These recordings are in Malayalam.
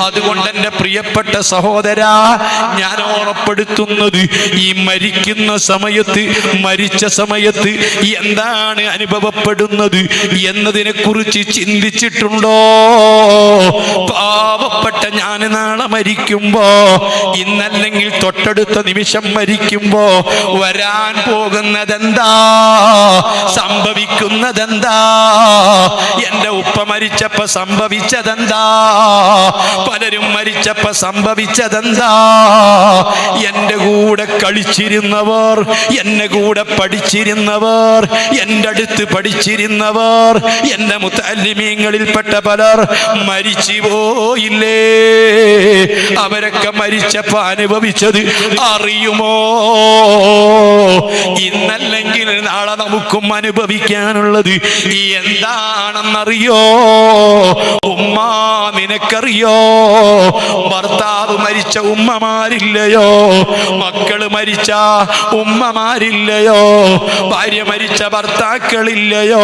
അതുകൊണ്ട് എന്റെ പ്രിയപ്പെട്ട സഹോദര ഞാൻ ഓർമ്മപ്പെടുത്തുന്നത് ഈ മരിക്കുന്ന സമയത്ത് മരിച്ച സമയത്ത് എന്താണ് അനുഭവപ്പെടുന്നത് എന്നതിനെ കുറിച്ച് ചിന്തിച്ചിട്ടുണ്ടോ? പാവപ്പെട്ട ഞാൻ നാളെ മരിക്കുമ്പോ ഇന്നല്ലെങ്കിൽ തൊട്ടടുത്ത നിമിഷം മരിക്കുമ്പോ വരാൻ പോകുന്നതെന്താ? സംഭവിക്കുന്നതെന്താ? എന്റെ ഉപ്പ മരിച്ചപ്പോ സംഭവിച്ചതെന്താ? പലരും മരിച്ചപ്പോ സംഭവിച്ചതെന്താ? എന്റെ കൂടെ കളിച്ചിരുന്നവർ എന്നെ കൂടെ പഠിച്ചിരുന്നവർ എന്റെ അടുത്ത് പഠിച്ചിരുന്നവർ എന്റെ മുത്തല്ലിമീങ്ങളിൽപ്പെട്ട പലർ മരിച്ചു പോയില്ലേ അവരൊക്കെ മരിച്ചപ്പോ അനുഭവിച്ചത് അറിയുമോ? ഇന്നല്ലെങ്കിൽ നാളെ നമുക്കും അനുഭവിക്കാനുള്ളത് എന്താണെന്നറിയോ? ഉമ്മ നിനക്കറിയോ? ഭർത്താവ് മരിച്ച ഉമ്മമാരില്ലയോ? മക്കൾ മരിച്ച ഉമ്മമാരില്ലയോ? ഭാര്യ മരിച്ച ഭർത്താക്കളില്ലയോ?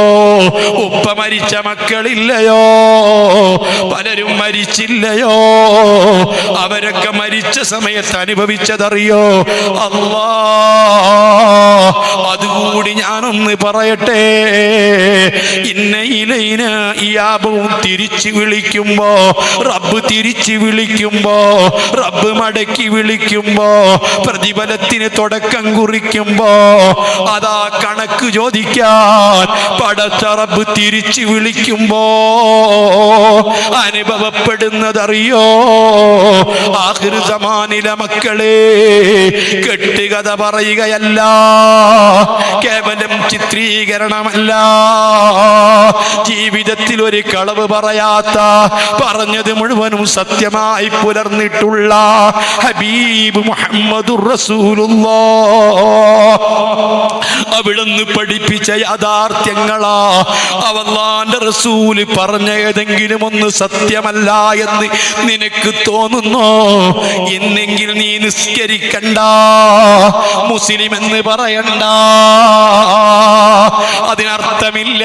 ഉപ്പ മരിച്ച മക്കളില്ലയോ? പലരും മരിച്ചില്ലയോ? അവരൊക്കെ മരിച്ച സമയത്ത് അനുഭവിച്ചതറിയോ? അല്ലാ അതുകൂടി ഞാനൊന്ന് പറയട്ടെ. ഇന്ന ഇലയിന ആപവും തിരിച്ചു വിളിക്കുമ്പോ റബ്ബ് തിരിച്ചു വിളിക്കുമ്പോ റബ്ബ് മടക്കി വിളിക്കുമ്പോ പ്രതിഫലത്തിന് തുടക്കം കുറിക്കുമ്പോ അതാ കണക്ക് ചോദിക്കാൻ പടച്ച റബ്ബ് തിരിച്ചു വിളിക്കുമ്പോ അനുഭവപ്പെടുന്നതറിയോ? ആഹിർ സമാനിലെ മക്കളെ കെട്ടുകഥ പറയുകയല്ല കേവലം ചിത്രീകരണമല്ല. ജീവിതത്തിൽ ഒരു കളവ് പറയാത്ത പറഞ്ഞത് മുഴുവനും സത്യമായി പുലർന്നിട്ടുള്ള ഹബീബ് മുഹമ്മദ് അവിടുന്ന് പഠിപ്പിച്ച യാഥാർത്ഥ്യങ്ങളാ. അവല്ലാന്റെ റസൂൽ പറഞ്ഞ ഏതെങ്കിലും ഒന്ന് സത്യമല്ല എന്ന് നിനക്ക് തോന്നുന്നോ? ഇന്നെങ്കിൽ നീ നിസ്കരിക്കണ്ട. മുസ്ലിം എന്ന് പറയണ്ട. അതിനർത്ഥമില്ല.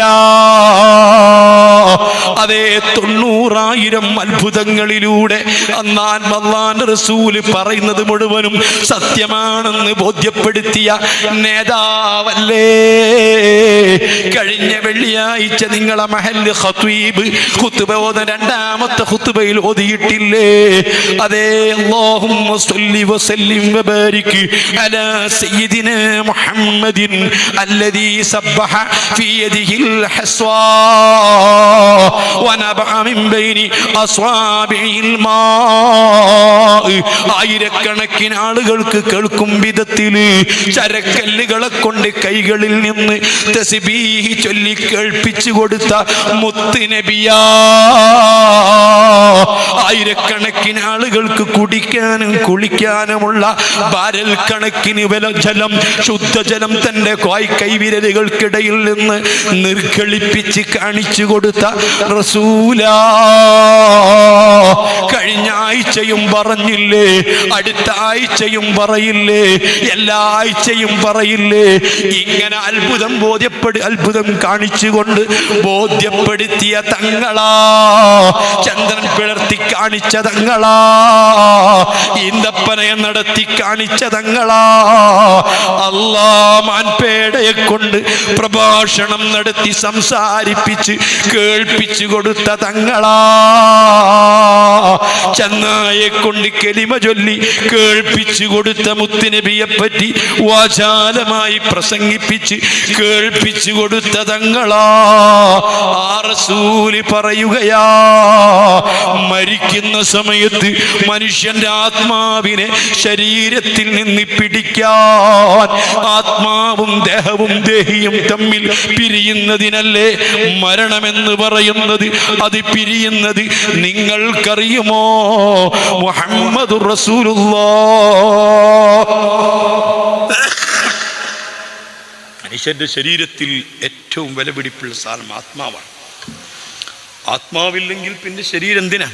അതേ തൊണ്ണൂറായിരം അത്ഭുതങ്ങളിലൂടെ അന്നാൻ വന്നാൻ റസൂൽ പറയുന്നത് മുഴുവനും സത്യമാണെന്ന് ബോധ്യപ്പെടുത്തിയ നേതാവല്ലേ? കഴിഞ്ഞ വെള്ളിയാഴ്ച നിങ്ങളെ മഹൽ ഹത്വീബ് ഖുത്ബ ഓത രണ്ടാമത്തെ ഖുത്ബയിൽ ഓതിയിട്ടില്ലേ? അതേ അല്ലാഹുമ്മ സ്വല്ലി വസല്ലിം വബാരിക് അലാ സയ്യിദിന മുഹമ്മദിൻ അല്ലദീ സബ്ബഹ ഫീ യദിഹിൽ ഹസ്വാ വനബഅ മിൻ ബൈനി അസ്വാബിഹിൽ മാ. ആയിരക്കണക്കിന് ആളുകൾക്ക് കേൾക്കും വിധത്തിൽ ചരക്കല്ലുകളെ കൊണ്ട് കൈകളിൽ നിന്ന് തസിബീഹി ചൊല്ലി കേൾപ്പിച്ചു കൊടുത്ത മുത്ത് നബിയാ. ആയിരക്കണക്കിന് ആളുകൾ ആളുകൾക്ക് കുടിക്കാനും കുളിക്കാനുമുള്ള ബാരൽ കണക്കിന് വില ജലം ശുദ്ധജലം തന്റെ കോയ് കൈവിരലുകൾക്കിടയിൽ നിന്ന് നിർഗളിപ്പിച്ച് കാണിച്ചു കൊടുത്ത റസൂല. കഴിഞ്ഞ ആഴ്ചയും പറഞ്ഞില്ലേ അടുത്ത ആഴ്ചയും പറയില്ലേ എല്ലാ ആഴ്ചയും പറയില്ലേ. ഇങ്ങനെ അത്ഭുതം ബോധ്യപ്പെടു അത്ഭുതം കാണിച്ചുകൊണ്ട് ബോധ്യപ്പെടുത്തിയ തങ്ങളാ. ചന്ദ്രൻ പിളർത്തി കാണിച്ച തങ്ങളാ ഈന്തപ്പനയെ നടത്തി കാണിച്ചതങ്ങളാ. തങ്ങളാ അല്ലാ മാൻപേടയെ കൊണ്ട് പ്രഭാഷണം നടത്തി സംസാരിപ്പിച്ച് കേൾപ്പിച്ചു കൊടുത്ത തങ്ങളാ ചെന്നായെ കൊണ്ട് കെലിമ ചൊല്ലി കേൾപ്പിച്ചു കൊടുത്ത മുത്തുനബിയെ പറ്റി വാചാലമായി പ്രസംഗിപ്പിച്ച് കേൾപ്പിച്ചു കൊടുത്ത തങ്ങളാ ആ റസൂൽ പറയുകയാ മരിക്കുന്ന സമയത്ത് മനുഷ്യന്റെ ആത്മാവിനെ ശരീരത്തിൽ നിന്ന് പിടിക്കാൻ ആത്മാവും ദേഹവും ദേഹിയും തമ്മിൽ പിരിയുന്നതിനല്ലേ മരണമെന്ന് പറയുന്നത്? അത് പിരിയുന്നത് നിങ്ങൾക്കറിയുമോ? മുഹമ്മദ് മനുഷ്യന്റെ ശരീരത്തിൽ ഏറ്റവും വിലപിടിപ്പുള്ള സാധനം ആത്മാവാണ്. ആത്മാവില്ലെങ്കിൽ പിന്നെ ശരീരം എന്തിനാ?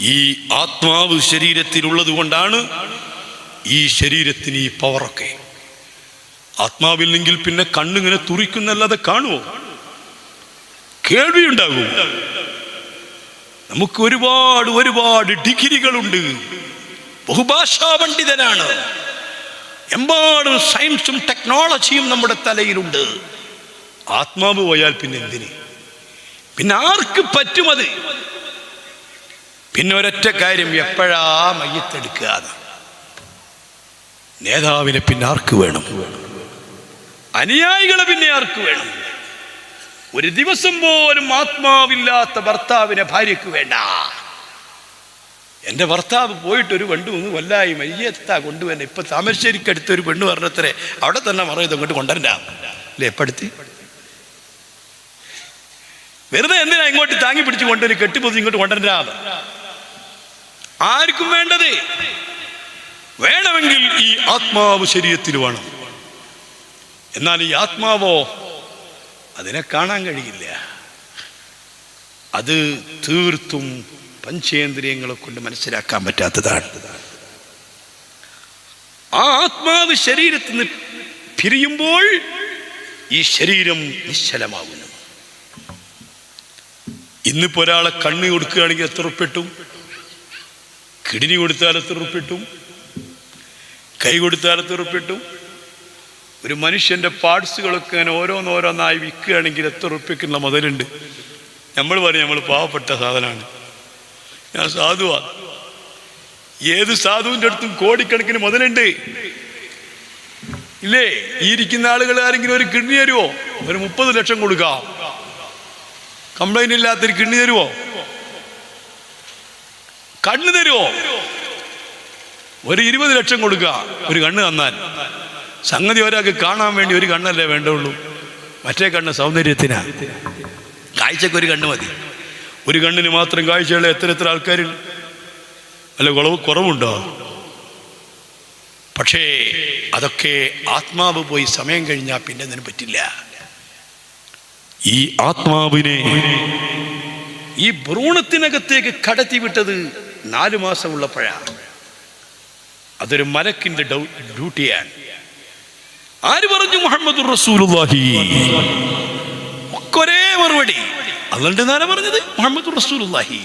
ഈ ആത്മാവ് ശരീരത്തിലുള്ളത് കൊണ്ടാണ് ഈ ശരീരത്തിന് ഈ പവറൊക്കെ ആത്മാവില്ലെങ്കിൽ പിന്നെ കണ്ണിങ്ങനെ തുറിക്കുന്നല്ലാതെ കാണുമോ കേൾവിയുണ്ടാകും. നമുക്ക് ഒരുപാട് ഒരുപാട് ഡിഗ്രികളുണ്ട്. ബഹുഭാഷാ പണ്ഡിതനാണ് എമ്പാടും സയൻസും ടെക്നോളജിയും നമ്മുടെ തലയിലുണ്ട്. ആത്മാവ് പോയാൽ പിന്നെ എന്തിന്? പിന്നെ ആർക്ക് പറ്റുമത് പിന്നെ ഒരൊറ്റ കാര്യം എപ്പോഴാ മയ്യത്തെടുക്കുക നേതാവിനെ പിന്നെ ആർക്ക് വേണം? അനുയായികളെ പിന്നെ ആർക്ക് വേണം? ഒരു ദിവസം പോലും ആത്മാവില്ലാത്ത ഭർത്താവിനെ ഭാര്യയ്ക്ക് വേണ്ട. എന്റെ ഭർത്താവ് പോയിട്ട് ഒരു പെണ്ണു ഒന്ന് കൊല്ലായി മയ്യത്താ കൊണ്ടുവന്നെ ഇപ്പൊ താമരശ്ശേരിക്ക് അടുത്ത ഒരു പെണ്ണ് പറഞ്ഞത്രേ അവിടെ തന്നെ മറയത് അങ്ങോട്ട് കൊണ്ടുവരണ്ട? അല്ലേ എപ്പടുത്ത് വെറുതെ എന്തിനാ ഇങ്ങോട്ട് താങ്ങി പിടിച്ച് കൊണ്ടുവരും കെട്ടിപ്പൊതി ഇങ്ങോട്ട് കൊണ്ടുവരണ്ട? ആർക്കും വേണ്ടത്? വേണമെങ്കിൽ ഈ ആത്മാവ് ശരീരത്തിൽ വേണം. എന്നാൽ ഈ ആത്മാവോ? അതിനെ കാണാൻ കഴിയില്ല. അത് തീർത്തും പഞ്ചേന്ദ്രിയങ്ങളെ കൊണ്ട് മനസ്സിലാക്കാൻ പറ്റാത്തതാണ്. ആത്മാവ് ശരീരത്തിൽ നിന്ന് പിരിയുമ്പോൾ ഈ ശരീരം നിശ്ചലമാകുന്നു. ഇന്നിപ്പോ ഒരാളെ കണ്ണി കൊടുക്കുകയാണെങ്കിൽ എത്ര ഉറുപ്പിട്ടും കിഡ്നി കൊടുത്താൽ എത്ര കൈ കൊടുത്താൽ എത്ര ഒരു മനുഷ്യന്റെ പാർട്സുകളൊക്കെ അങ്ങനെ ഓരോന്നോരോന്നായി വിൽക്കുകയാണെങ്കിൽ എത്ര ഉറപ്പിക്കുന്ന മുതലുണ്ട്. നമ്മൾ പറയും നമ്മൾ പാവപ്പെട്ട സാധനമാണ്. ഞാൻ സാധുവാ. ഏത് സാധുവിന്റെ അടുത്തും കോടിക്കണക്കിന് മുതലുണ്ട്. ഇല്ലേ? ഈ ഇരിക്കുന്ന ആളുകൾ ആരെങ്കിലും ഒരു കിഡ്നി തരുമോ ഒരു മുപ്പത് ലക്ഷം കൊടുക്കാം. കംപ്ലൈന്റ് ഇല്ലാത്തൊരു കിഡ്നി തരുമോ കണ്ണ് തരുമോ? ഒരു ഇരുപത് ലക്ഷം കൊടുക്കുക ഒരു കണ്ണ് തന്നാൽ. സംഗതി ഒരാൾക്ക് കാണാൻ വേണ്ടി ഒരു കണ്ണല്ലേ വേണ്ടുള്ളൂ. മറ്റേ കണ്ണ് സൗന്ദര്യത്തിനാ. കാഴ്ചക്ക് ഒരു കണ്ണ് മതി. ഒരു കണ്ണിന് മാത്രം കാഴ്ചയുള്ള എത്ര എത്ര ആൾക്കാർ അല്ല കുറവ് കുറവുണ്ടോ? പക്ഷേ അതൊക്കെ ആത്മാവ് പോയി സമയം കഴിഞ്ഞാൽ പിന്നെ അതിന് പറ്റില്ല. ഈ ആത്മാവിനെ ഈ ഭ്രൂണത്തിനകത്തേക്ക് കടത്തി വിട്ടത് നാലു മാസമുള്ളപ്പോഴാണ് അതൊരു മലക്കിന്റെ ഡ്യൂട്ടിയാണ്. ആര് പറഞ്ഞു മുഹമ്മദ് റസൂലുള്ളാഹി? ഒരേ മറുപടി. അതുകൊണ്ട് എന്നാണ് പറഞ്ഞത്? മുഹമ്മദ് റസൂലുള്ളാഹി.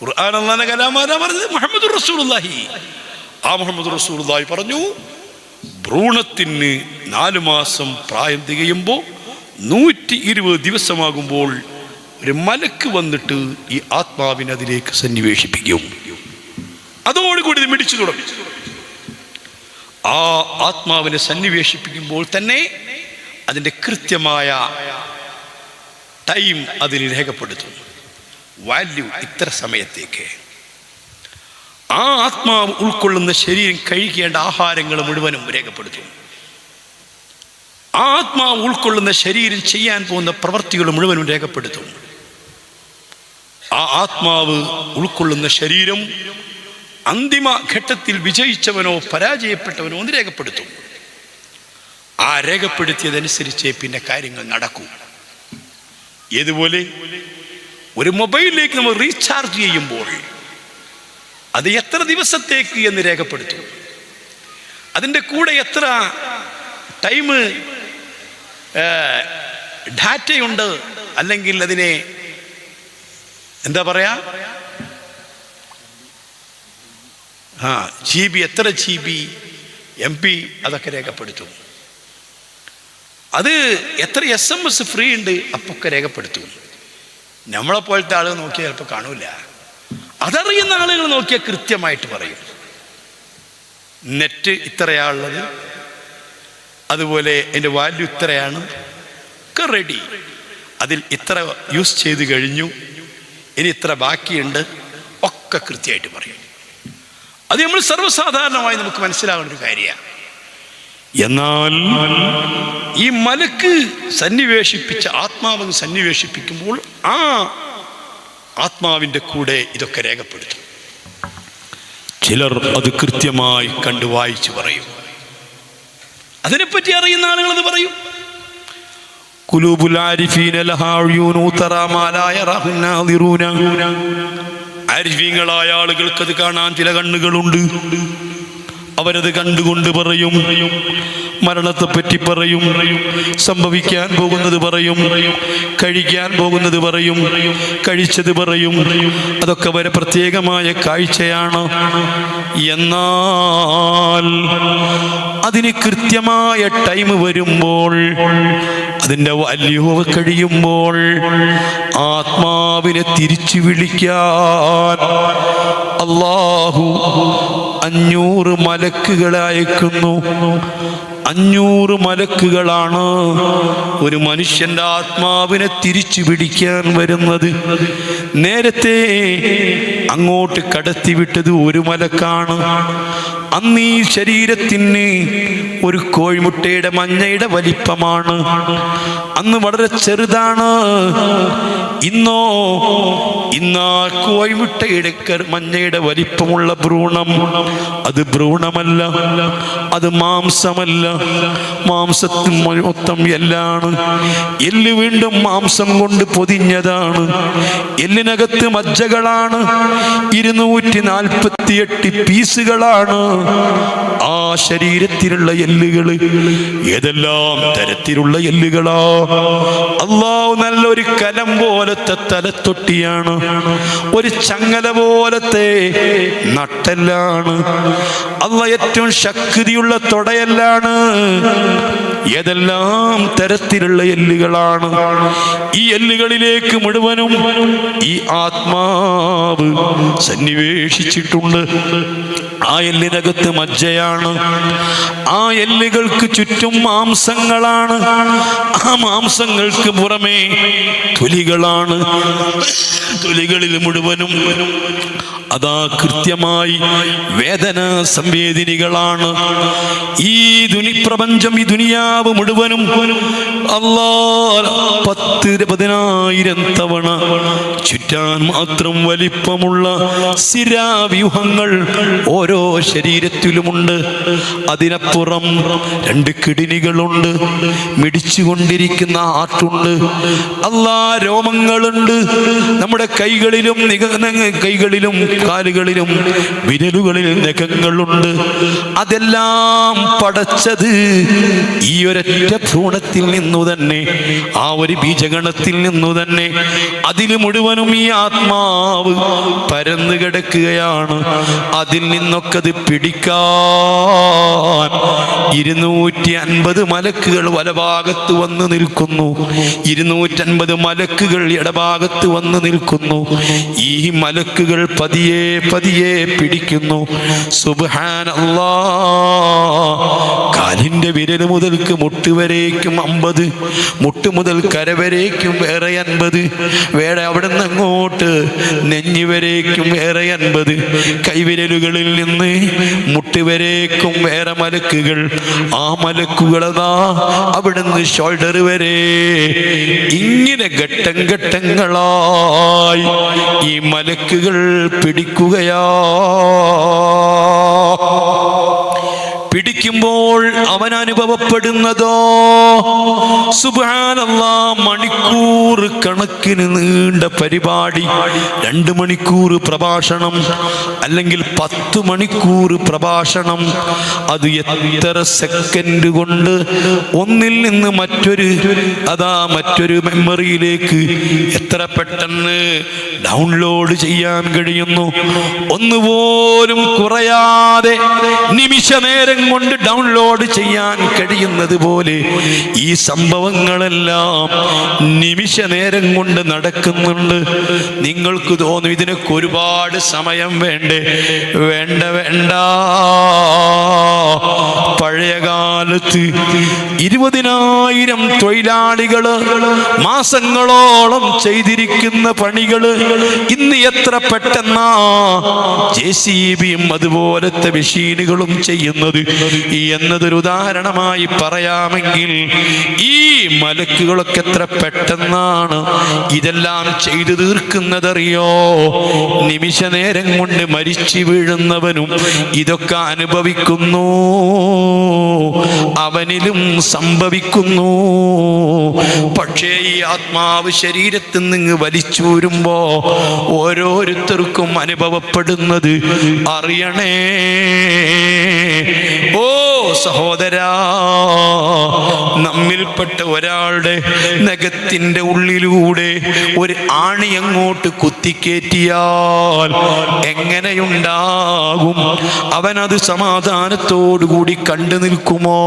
ഖുർആൻ അള്ളാന കലാമാല പറഞ്ഞത്? മുഹമ്മദ് റസൂലുള്ളാഹി. ആ മുഹമ്മദ് റസൂലുള്ളാഹി പറഞ്ഞു ഭ്രൂണത്തിന് നാല് മാസം പ്രായം തികയുമ്പോൾ നൂറ്റി ഇരുപത് ദിവസമാകുമ്പോൾ ഒരു മലക്ക് വന്നിട്ട് ഈ ആത്മാവിനെ അതിലേക്ക് സന്നിവേശിപ്പിക്കും. അതോടുകൂടി ഇത് മിടിച്ചു തുടങ്ങി. ആ ആത്മാവിനെ സന്നിവേശിപ്പിക്കുമ്പോൾ തന്നെ അതിന്റെ കൃത്യമായ ടൈം അതിൽ രേഖപ്പെടുത്തും. വാല്യൂ ഇത്ര സമയത്തേക്ക്. ആ ആത്മാവ് ഉൾക്കൊള്ളുന്ന ശരീരം കഴിക്കേണ്ട ആഹാരങ്ങൾ മുഴുവനും രേഖപ്പെടുത്തും. ആ ആത്മാവ് ഉൾക്കൊള്ളുന്ന ശരീരം ചെയ്യാൻ പോകുന്ന പ്രവൃത്തികൾ മുഴുവനും രേഖപ്പെടുത്തും. ആ ആത്മാവ് ഉൾക്കൊള്ളുന്ന ശരീരം അന്തിമ ഘട്ടത്തിൽ വിജയിച്ചവനോ പരാജയപ്പെട്ടവനോ ഒന്ന് രേഖപ്പെടുത്തും. ആ രേഖപ്പെടുത്തിയതനുസരിച്ച് പിന്നെ കാര്യങ്ങൾ നടക്കും. ഏതുപോലെ? ഒരു മൊബൈലിലേക്ക് നമ്മൾ റീചാർജ് ചെയ്യുമ്പോൾ അത് എത്ര ദിവസത്തേക്ക് എന്ന് രേഖപ്പെടുത്തും. അതിന്റെ കൂടെ എത്ര ടൈം ഡാറ്റയുണ്ട് അല്ലെങ്കിൽ അതിനെ എന്താ പറയാ? ആ ജി ബി എത്ര ജി ബി എം പി അതൊക്കെ രേഖപ്പെടുത്തും. അത് എത്ര എസ് എം എസ് ഫ്രീ ഉണ്ട് അപ്പൊക്കെ രേഖപ്പെടുത്തും. നമ്മളെ പോലത്തെ ആളുകൾ നോക്കിയാൽ ചിലപ്പോൾ കാണൂല. അതറിയുന്ന ആളുകൾ നോക്കിയാൽ കൃത്യമായിട്ട് പറയും. നെറ്റ് ഇത്രയാണുള്ളത്. അതുപോലെ എന്റെ വാല്യൂ ഇത്രയാണ്. ഒക്കെ റെഡി അതിൽ ഇത്ര യൂസ് ചെയ്ത് കഴിഞ്ഞു. ഇനി ഇത്ര ബാക്കിയുണ്ട് ഒക്കെ കൃത്യമായിട്ട് പറയും. അത് നമ്മൾ സർവസാധാരണമായി നമുക്ക് മനസ്സിലാകുന്ന ഒരു കാര്യമാണ്. എന്നാൽ ഈ മലക്ക് സന്നിവേശിപ്പിച്ച ആത്മാവ് സന്നിവേശിപ്പിക്കുമ്പോൾ ആ ആത്മാവിന്റെ കൂടെ ഇതൊക്കെ രേഖപ്പെടുത്തും. ചിലർ അത് കൃത്യമായി കണ്ടു വായിച്ചു പറയും. അതിനെപ്പറ്റി അറിയുന്ന ആളുകൾ അത് പറയും. കുലൂബുൽ ആരിഫീന ലഹാ ഉയൂനു തറാ മാ ലാ യറാഹു നാദിറൂന. ആരിഫീങ്ങളായ ആളുകൾക്ക് അത് കാണാൻ ചില കണ്ണുകളുണ്ട് അവരത് കണ്ടുകൊണ്ട് പറയും. മരണത്തെപ്പറ്റി പറയും. സംഭവിക്കാൻ പോകുന്നത് പറയും. കഴിക്കാൻ പോകുന്നത് പറയും. കഴിച്ചത് പറയും. അതൊക്കെ വരെ പ്രത്യേകമായ കാഴ്ചയാണ്. എന്നാൽ അതിന് കൃത്യമായ ടൈം വരുമ്പോൾ അതിന്റെ വല്യവ് കഴിയുമ്പോൾ ആത്മാവിനെ തിരിച്ചു വിളിക്കാൻ അള്ളാഹു അഞ്ഞൂറ് മലക്കുകളെ അയക്കുന്നു. അഞ്ഞൂറ് മലക്കുകളാണ് ഒരു മനുഷ്യന്റെ ആത്മാവിനെ തിരിച്ചു പിടിക്കാൻ വരുന്നത്. നേരത്തെ അങ്ങോട്ട് കടത്തിവിട്ടത് ഒരു മലക്കാണ്. അന്ന് ഈ ശരീരത്തിന് ഒരു കോഴിമുട്ടയുടെ മഞ്ഞയുടെ വലിപ്പമാണ്. അന്ന് വളരെ ചെറുതാണ്. ഇന്നോ ഇന്നാ കോഴിമുട്ടയുടെ മഞ്ഞയുടെ വലിപ്പമുള്ള ഭ്രൂണം. അത് ഭ്രൂണമല്ല അത് മാംസമല്ല. മാംസത്തിൽ മൊത്തം എല്ലാണ്. എല്ല് വീണ്ടും മാംസം കൊണ്ട് പൊതിഞ്ഞതാണ്. എല്ലിനകത്ത് മജ്ജകളാണ്. ഇരുന്നൂറ്റി നാൽപ്പത്തിയെട്ട് പീസുകളാണ്. ആ ശരീരത്തിലുള്ള എല്ലുകൾ ഏതെല്ലാം തരത്തിലുള്ള എല്ലുകളാ? അള്ളാഹു നല്ലൊരു കലം പോലത്തെ തലത്തൊട്ടിയാണ്. ഒരു ചങ്ങല പോലത്തെ നട്ടെല്ലാണ്. അള്ള ഏറ്റവും ശക്തിയുള്ള തൊടയല്ലാണ്. ഏതെല്ലാം തരത്തിലുള്ള എല്ലുകളാണ് ഈ എല്ലുകളിലേക്ക് മുഴുവനും ഈ ആത്മാവ് സന്നിവേശിച്ചിട്ടുണ്ട്. ആ എല്ലിനകത്ത് മജ്ജയാണ്. ആ എല്ലുകൾക്ക് ചുറ്റും മാംസങ്ങളാണ്. ആ മാംസങ്ങൾക്ക് പുറമേ തൊലികളാണ്. തൊലികളിൽ മുഴുവനും അതാ കൃത്യമായി വേദന സംവേദിനികളാണ് ഈ ദുനിപ്രപഞ്ചം ഈ ഈ ദുനിയാവ് മുഴുവനും അല്ലാ പത്ത് പതിനായിരം തവണ ചുറ്റാൻ മാത്രം വലിപ്പമുള്ള സിരാവ്യൂഹങ്ങൾ ഓരോ ശരീരത്തിലുമുണ്ട്. അതിനപ്പുറം രണ്ട് കിടിനികളുണ്ട് മിടിച്ചുകൊണ്ടിരിക്കുന്ന ആട്ടുണ്ട് അല്ലാ രോമങ്ങളുണ്ട്. നമ്മുടെ കൈകളിലും കൈകളിലും കാലുകളിലും വിരലുകളിൽ നഖങ്ങളുണ്ട്. അതെല്ലാം പടച്ചത് ഈ ഒരൊറ്റ ഭ്രൂണത്തിൽ നിന്നു തന്നെ ആ ഒരു ബീജഗണത്തിൽ നിന്നു തന്നെ അതിൽ മുഴുവനും ഈ ആത്മാവ് പരന്നു കിടക്കുകയാണ്. അതിൽ നിന്നൊക്കെ അത് പിടിക്കാൻ ഇരുന്നൂറ്റി അൻപത് മലക്കുകൾ വലഭാഗത്ത് വന്ന് നിൽക്കുന്നു. ഇരുന്നൂറ്റൻപത് മലക്കുകൾ ഇടഭാഗത്ത് വന്ന് നിൽക്കുന്നു. ഈ മലക്കുകൾ പതിയെ പതിയെ പിടിക്കുന്നു. കാലിന്റെ വിരൽ മുതൽക്ക് മുട്ട് വരേക്കും അമ്പത് മുട്ട് മുതൽ കര വരേക്കും വേറെ അൻപത്. വേറെ അവിടെ നിന്ന് അങ്ങോട്ട് നെഞ്ഞിവരേക്കും ഏറെ അൻപത്. കൈവിരലുകളിൽ നിന്ന് മുട്ടിവരേക്കും വേറെ മലക്കുകൾ. ആ മലക്കുകളതാ അവിടുന്ന് ഷോൾഡർ വരെ. ഇങ്ങനെ ഘട്ടം ഘട്ടങ്ങളായി ഈ മലക്കുകൾ പിടിക്കുകയാ. പിടിക്കുമ്പോൾ അവൻ അനുഭവപ്പെടുന്നതോ? മണിക്കൂർ കണക്കിന് നീണ്ട പരിപാടി. രണ്ട് മണിക്കൂർ പ്രഭാഷണം അല്ലെങ്കിൽ പത്ത് മണിക്കൂർ പ്രഭാഷണം. അത് എത്ര സെക്കൻഡ് കൊണ്ട് ഒന്നിൽ നിന്ന് മറ്റൊരു അതാ മറ്റൊരു മെമ്മറിയിലേക്ക് എത്ര പെട്ടെന്ന് ഡൗൺലോഡ് ചെയ്യാൻ കഴിയുന്നു? ഒന്നുപോലും കുറയാതെ നിമിഷ നേരം കൊണ്ട് ഡൗൺലോഡ് ചെയ്യാൻ കഴിയുന്നത് പോലെ ഈ സംഭവങ്ങളെല്ലാം നിമിഷ നേരം കൊണ്ട് നടക്കുന്നുണ്ട്. നിങ്ങൾക്ക് തോന്നും ഇതിനൊക്കെ ഒരുപാട് സമയം വേണ്ടേ? വേണ്ട വേണ്ട. പഴയ കാലത്ത് ഇരുപതിനായിരം തൊഴിലാളികൾ മാസങ്ങളോളം ചെയ്തിരിക്കുന്ന പണികൾ ഇന്ന് എത്ര പെട്ടെന്നാ ജെ സി ബിയും അതുപോലത്തെ മെഷീനുകളും ചെയ്യുന്നത്? എന്നതൊരു ഉദാഹരണമായി പറയാമെങ്കിൽ ഈ മലക്കുകളൊക്കെ എത്ര പെട്ടെന്നാണ് ഇതെല്ലാം ചെയ്തു തീർക്കുന്നതറിയോ? നിമിഷ നേരം കൊണ്ട് മരിച്ചു വീഴുന്നവനും ഇതൊക്കെ അനുഭവിക്കുന്നു. അവനിലും സംഭവിക്കുന്നു. പക്ഷേ ഈ ആത്മാവ് ശരീരത്തിൽ നിന്ന് വലിച്ചൂരുമ്പോ ഓരോരുത്തർക്കും അനുഭവപ്പെടുന്നത് അറിയണേ. ഓ സഹോദരാ നമ്മിൽപ്പെട്ട ഒരാളുടെ നഖത്തിന്റെ ഉള്ളിലൂടെ ഒരു ആണി അങ്ങോട്ട് കുത്തിക്കേറ്റിയാൽ എങ്ങനെയുണ്ടാകും? അവനത് സമാധാനത്തോടുകൂടി കണ്ടു നിൽക്കുമോ?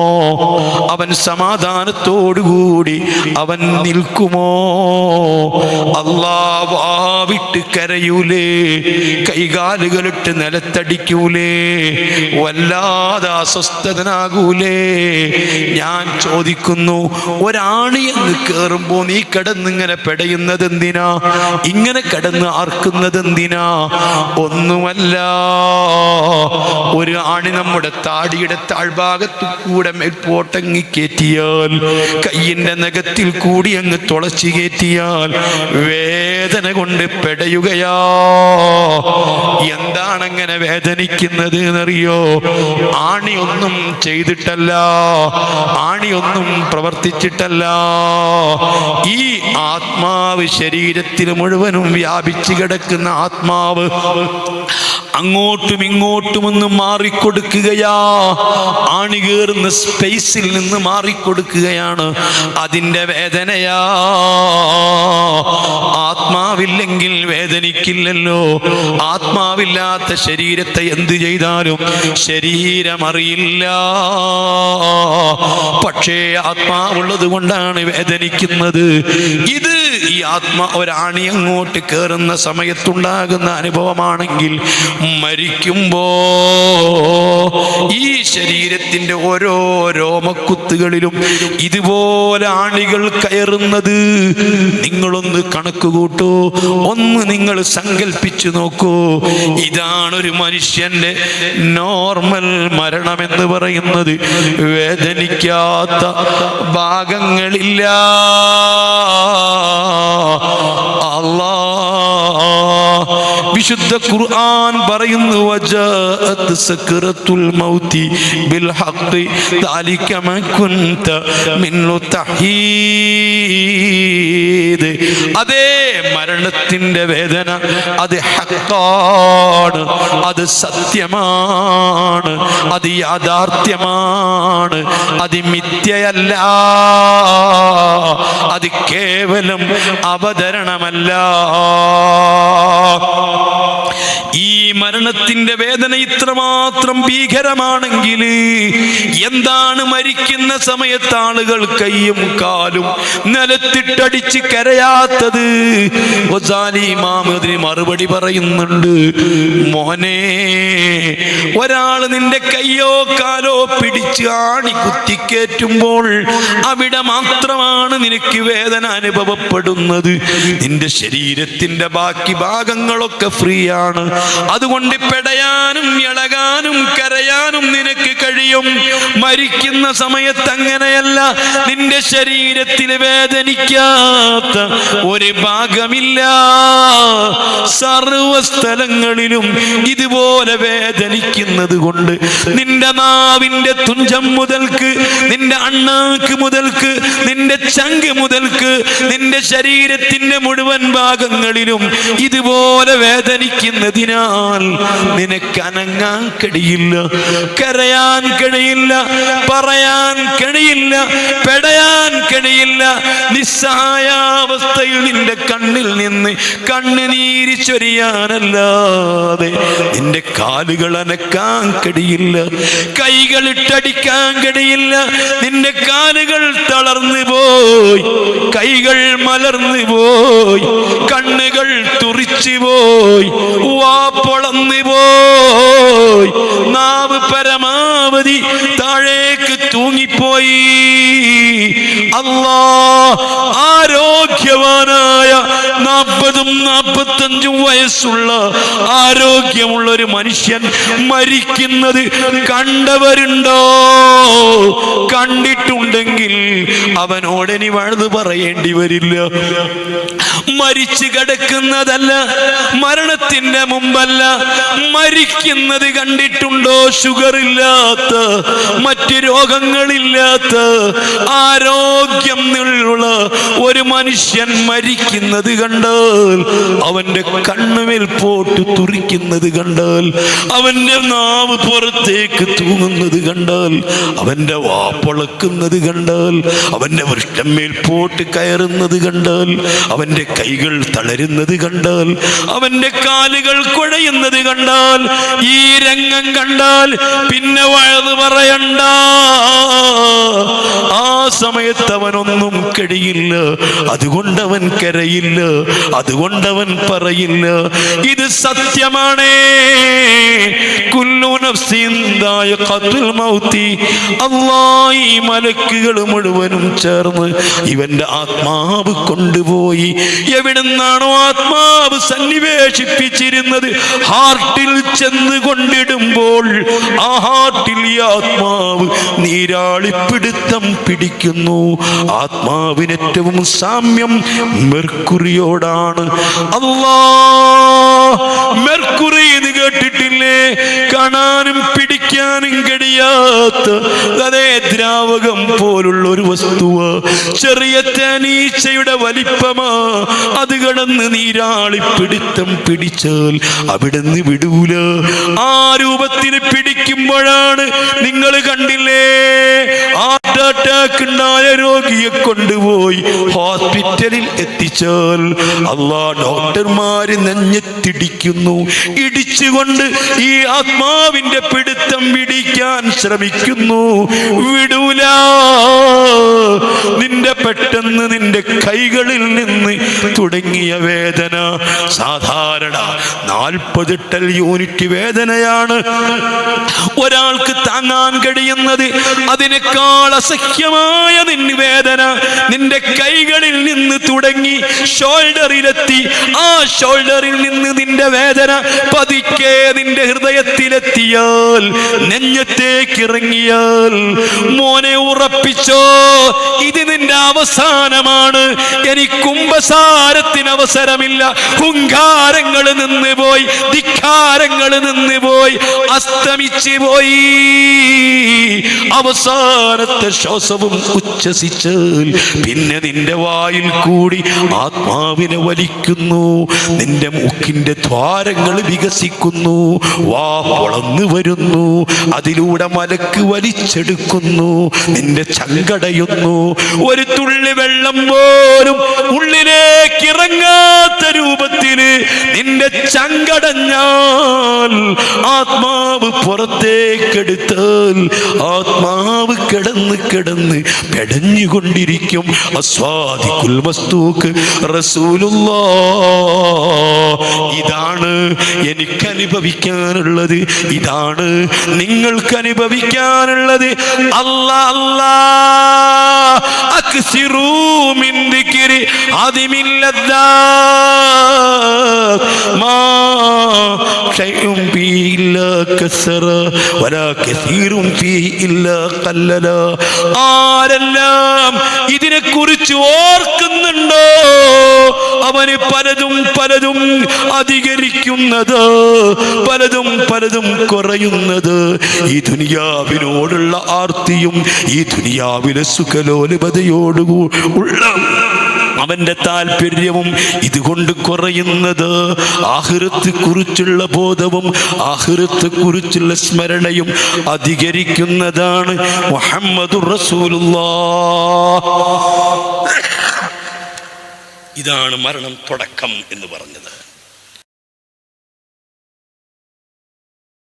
അവൻ സമാധാനത്തോടുകൂടി അവൻ നിൽക്കുമോ? അള്ളാവിട്ട് കരയൂലേ കൈകാലുകളിട്ട് നിലത്തടിക്കൂലേ വല്ലാതെ അസ്വസ്ഥതനാകൂലേ. ഞാൻ ചോദിക്കുന്നു ഒരാണി എന്ന് കേറുമ്പോ നീ കിടന്നിങ്ങനെ പെടയുന്നത് എന്തിനാ ഇങ്ങനെ കിടന്ന് ആർക്കുന്നത് എന്തിനാ ഒന്നുമല്ല. ഒരു ആണി നമ്മുടെ താടിയുടെ താഴ്ഭാഗത്തു കൂടെ മേൽപോട്ടങ്ങി കയറ്റിയാൽ കയ്യിന്റെ നഖത്തിൽ കൂടി അങ്ങ് തുളച്ചു കയറ്റിയാൽ വേദന കൊണ്ട് പെടയുകയാ. എന്താണ് അങ്ങനെ വേദനിക്കുന്നത് എന്നറിയോ ആണിയൊന്നും ചെയ്തിട്ടല്ല ആണിയൊന്നും പ്രവർത്തിച്ചിട്ടല്ല. ഈ ആത്മാവ് ശരീരത്തിൽ മുഴുവനും വ്യാപിച്ചു കിടക്കുന്ന ആത്മാവ് അങ്ങോട്ടും ഇങ്ങോട്ടും ഒന്ന് മാറിക്കൊടുക്കുകയാ. ആണി കയറുന്ന സ്പേസിൽ നിന്ന് മാറിക്കൊടുക്കുകയാണ്. അതിന്റെ വേദനയാ. ആത്മാവില്ലെങ്കിൽ വേദനിക്കില്ലല്ലോ. ആത്മാവില്ലാത്ത ശരീരത്തെ എന്ത് ചെയ്താലും ശരീരമറിയില്ല. പക്ഷേ ആത്മാവുള്ളത് കൊണ്ടാണ് വേദനിക്കുന്നത്. ഇത് ഈ ആത്മ ഒരാണി അങ്ങോട്ട് കയറുന്ന സമയത്തുണ്ടാകുന്ന അനുഭവമാണെങ്കിൽ മരിക്കുമ്പോ ഈ ശരീരത്തിന്റെ ഓരോ രോമക്കുത്തുകളിലും ഇതുപോലെ ആണികൾ കയറുന്നത് നിങ്ങളൊന്ന് കണക്ക് കൂട്ടൂ? ഒന്ന് നിങ്ങൾ സങ്കല്പിച്ചു നോക്കൂ. ഇതാണ് ഒരു മനുഷ്യന്റെ നോർമൽ മരണം എന്ന് പറയുന്നത്. വേദനിക്കാത്ത ഭാഗങ്ങളില്ല. അല്ലാ വിശുദ്ധ ഖുർആൻ പറയുന്നു വജാഅത്ത് സക്രത്തുൽ മൗതി ബിൽ ഹഖ് ദാലിക മാ കുൻത മിന്നു തഹീദ്. അതേ മരണത്തിന്റെ വേദന അത് ഹക്കാണ് അത് സത്യമാണ് അത് യാഥാർത്ഥ്യമാണ് അത് മിഥ്യയല്ല അത് കേവലം അവതരണമല്ല. ഈ മരണത്തിന്റെ വേദന ഇത്രമാത്രം ഭീകരമാണെങ്കിൽ എന്താണ് മരിക്കുന്ന സമയത്ത് ആളുകൾ കൈയും കാലും നിലത്തിട്ടടിച്ച് കരയാത്തത്? ഗസാലി ഇമാം അതിന് മറുപടി പറയുന്നുണ്ട്. മോനെ ഒരാൾ നിന്റെ കയ്യോ കാലോ പിടിച്ച് ആണി കുത്തിക്കേറ്റുമ്പോൾ അവിടെ മാത്രമാണ് നിനക്ക് വേദന അനുഭവപ്പെടുന്നത്. നിന്റെ ശരീരത്തിന്റെ ബാക്കി ഭാഗങ്ങളൊക്കെ ഫ്രീ ആണ് അതുകൊണ്ട് പെടയാനും ഇളകാനും കരയാനും നിനക്ക് കഴിയും. മരിക്കുന്ന സമയത്ത് അങ്ങനെയല്ല. നിന്റെ ശരീരത്തിൽ വേദനിക്കാത്ത ഒരു ഭാഗമില്ല. സർവസ്ഥലങ്ങളിലും ഇതുപോലെ വേദനിക്കുന്നത് കൊണ്ട് നിന്റെ നാവിന്റെ തുഞ്ചം മുതൽക്ക് നിന്റെ അണ്ണാക്ക് മുതൽക്ക് നിന്റെ ചങ്ക് മുതൽക്ക് നിന്റെ ശരീരത്തിന്റെ മുഴുവൻ ഭാഗങ്ങളിലും ഇതുപോലെ വേദനിക്കുന്നതിനാൽ നിനക്ക് അനങ്ങാൻ കഴിയില്ല കരയാൻ കഴിയില്ല പറയാൻ കഴിയില്ല പെടയാൻ കഴിയില്ല. നിസ്സഹായാവസ്ഥയിൽ നിന്റെ കണ്ണിൽ നിന്ന് കണ്ണുനീരി ചൊരിയാനല്ലാതെ നിന്റെ കാലുകൾ അനക്കാൻ കഴിയില്ല കൈകൾ ഇട്ടടിക്കാൻ കഴിയില്ല. നിന്റെ കാലുകൾ തളർന്നു പോയി കൈകൾ മലർന്നു പോയി കണ്ണുകൾ തുറിച്ചു പോയി. വാ പൊളന്നു പോയി. നാവ് പരമാവധി താഴേക്ക് തൂങ്ങിപ്പോയി. അല്ലാ ആരോഗ്യവാനായ നാൽപ്പതും നാൽപ്പത് നാൽപ്പത്തഞ്ചും വയസ്സുള്ള ആരോഗ്യമുള്ള ഒരു മനുഷ്യൻ മരിക്കുന്നത് കണ്ടവരുണ്ടോ? കണ്ടിട്ടുണ്ടെങ്കിൽ അവനോടനി വഴുത് പറയേണ്ടി വരില്ല. മരിച്ചു കിടക്കുന്നതല്ല മരണത്തിന്റെ മുമ്പല്ല മരിക്കുന്നത് കണ്ടിട്ടുണ്ടോ? ഷുഗർ ഇല്ലാത്ത മറ്റ് രോഗങ്ങളില്ലാത്ത ആരോഗ്യം ഒരു മനുഷ്യൻ മരിക്കുന്നത് കണ്ടാൽ അവന്റെ കണ്ണുമേൽ പോട്ട് തുറിക്കുന്നത് കണ്ടാൽ അവന്റെ നാവ് പുറത്തേക്ക് തൂങ്ങുന്നത് കണ്ടാൽ അവന്റെ വാ പൊളക്കുന്നത് കണ്ടാൽ അവന്റെ വൃഷ്ടമേൽ പോട്ട് കയറുന്നത് കണ്ടാൽ അവന്റെ കൈകൾ തളരുന്നത് കണ്ടാൽ അവന്റെ കാലുകൾ കുഴയുന്നത് കണ്ടാൽ ഈ രംഗം കണ്ടാൽ പിന്നെ വഴുത് പറയണ്ട. സമയത്ത് അവനൊന്നും കഴിയില്ല അതുകൊണ്ടവൻ കരയില്ല. അതുകൊണ്ടവൻ പറയില്ല. ഇത് സത്യമാണേ. മലക്കുകൾ മുഴുവനും ചേർന്ന് ഇവന്റെ ആത്മാവ് കൊണ്ടുപോയി. എവിടുന്നാണോ ആത്മാവ് സന്നിവേശിപ്പിച്ചിരുന്നത്? ഹാർട്ടിൽ ചെന്ന് കൊണ്ടിടുമ്പോൾ ആ ഹാർട്ടിൽ ഈ ആത്മാവ് നീരാളിപ്പിടുത്തം പിടിക്കുന്നു. ആത്മാവിന് ഏറ്റവും സാമ്യം മെർക്കുറിയോടാണ്. അല്ലാ മെർക്കുറി എന്ന് കേട്ടിട്ടില്ലേ? കാണാനും പിടിക്കാനും കഴിയാത്ത അതേ ദ്രാവകം പോലുള്ള ഒരു വസ്തുവ. ചെറിയ തനീച്ചയുടെ വലിപ്പമാ. അത് കടന്ന് നീരാളി പിടുത്തം പിടിച്ചാൽ അവിടെ നിന്ന് വിടൂല. ആ രൂപത്തിന് പിടിക്കുമ്പോഴാണ് നിങ്ങൾ കണ്ടില്ലേ? ഹാർട്ട് അറ്റാക്ക് ഉണ്ടായ രോഗിയെ കൊണ്ടുപോയി ഹോസ്പിറ്റലിൽ എത്തിച്ചാൽ അള്ളാ ഡോക്ടർമാര് നെഞ്ഞെത്തിടിക്കുന്നു ഇടിച്ചുകൊണ്ട് ഈ ആത്മാവിന്റെ പിടുത്തം പിടിക്കാൻ ശ്രമിക്കുന്നു. വിടൂല. നിന്റെ പെട്ടെന്ന് നിന്റെ കൈകളിൽ നിന്ന് തുടങ്ങിയ വേദന സാധാരണ നാൽപ്പതിട്ടൽ യൂണിറ്റ് വേദനയാണ്. ഒരാൾക്ക് താങ്ങാൻ കഴിയുന്നത് അതിനേക്കാൾ അസഖ്യമായ നിന്റെ വേദന നിന്റെ കൈകളിൽ നിന്ന് തുടങ്ങി ഷോൾഡറിലെത്തി. ആ ഷോൾഡറിൽ നിന്ന് നിന്റെ വേദന പതുക്കെ നിന്റെ ഹൃദയത്തിലെത്തിയാൽ നെഞ്ഞത്തേക്ക് ഇറങ്ങിയാൽ മോനെ ഉറപ്പിച്ചോ ഇത് നിന്റെ അവസാനമാണ്. എനിക്ക് കുംഭസാരത്തിന് അവസരമില്ല. ഹുങ്കാരങ്ങൾ നിന്ന് പോയി ധിക്കാരങ്ങൾ നിന്ന് പോയി അസ്തമിച്ചു പോയി. അവസാനത്തെ ശ്വാസവും ഉച്ഛസിച്ചാൽ പിന്നെ നിന്റെ വായിൽ കൂടി ആത്മാവിനെ വലിക്കുന്നു. നിന്റെ മൂക്കിന്റെ ദ്വാരങ്ങൾ വികസിക്കുന്നു. വാ വളർന്നു വരുന്നു. അതിലൂടെ മലക്ക് വലിച്ചെടുക്കുന്നു. നിന്റെ ചങ്കടയുന്നു. ഒരു തുള്ളി വെള്ളം പോലും ഉള്ളിലേക്ക് ഇറങ്ങാത്ത രൂപത്തിന് നിന്റെ ചങ്കടഞ്ഞാൽ ആത്മാവ് പുറത്തേക്കെടുത്താൽ ആത്മാവ് കിടന്ന് കിടന്ന് പെടഞ്ഞുകൊണ്ടിരിക്കും അസ്വാദിക്കുൽ വസ്തുക്ക് റസൂലുള്ളാ ഇതാണ് എനിക്ക് അനുഭവിക്കാനുള്ളത് ഇതാണ് നിങ്ങൾക്ക് അനുഭവിക്കാനുള്ളത് അല്ലാ അല്ലാ മിൻ ദിക്രി ഷൈഉം ഫീഹി ഇല്ലാ കസറ വലാ കസീറും ഫീഹി ഇല്ലാ ഖല്ലല. ആരെല്ലാം ഇതിനെക്കുറിച്ച് ഓർക്കുന്നുണ്ടോ? അവന് പലതും പലതും അധികരിക്കുന്നത് പലതും പലതും കുറയുന്നത്. ഈ ദുനിയാവിനോടുള്ള ആർത്തിയും ഈ ദുനിയാവിലെ സുഖലോലുപതയോടു ഉള്ള അവന്റെ താല്പര്യവും ഇതുകൊണ്ട് കുറയുന്നത്. ആഹൃത്തെ കുറിച്ചുള്ള ബോധവും ആഹൃത്തെ കുറിച്ചുള്ള സ്മരണയും അധികരിക്കുന്നതാണ് മുഹമ്മദ് ഇതാണ് മരണം തുടക്കം എന്ന് പറഞ്ഞത്.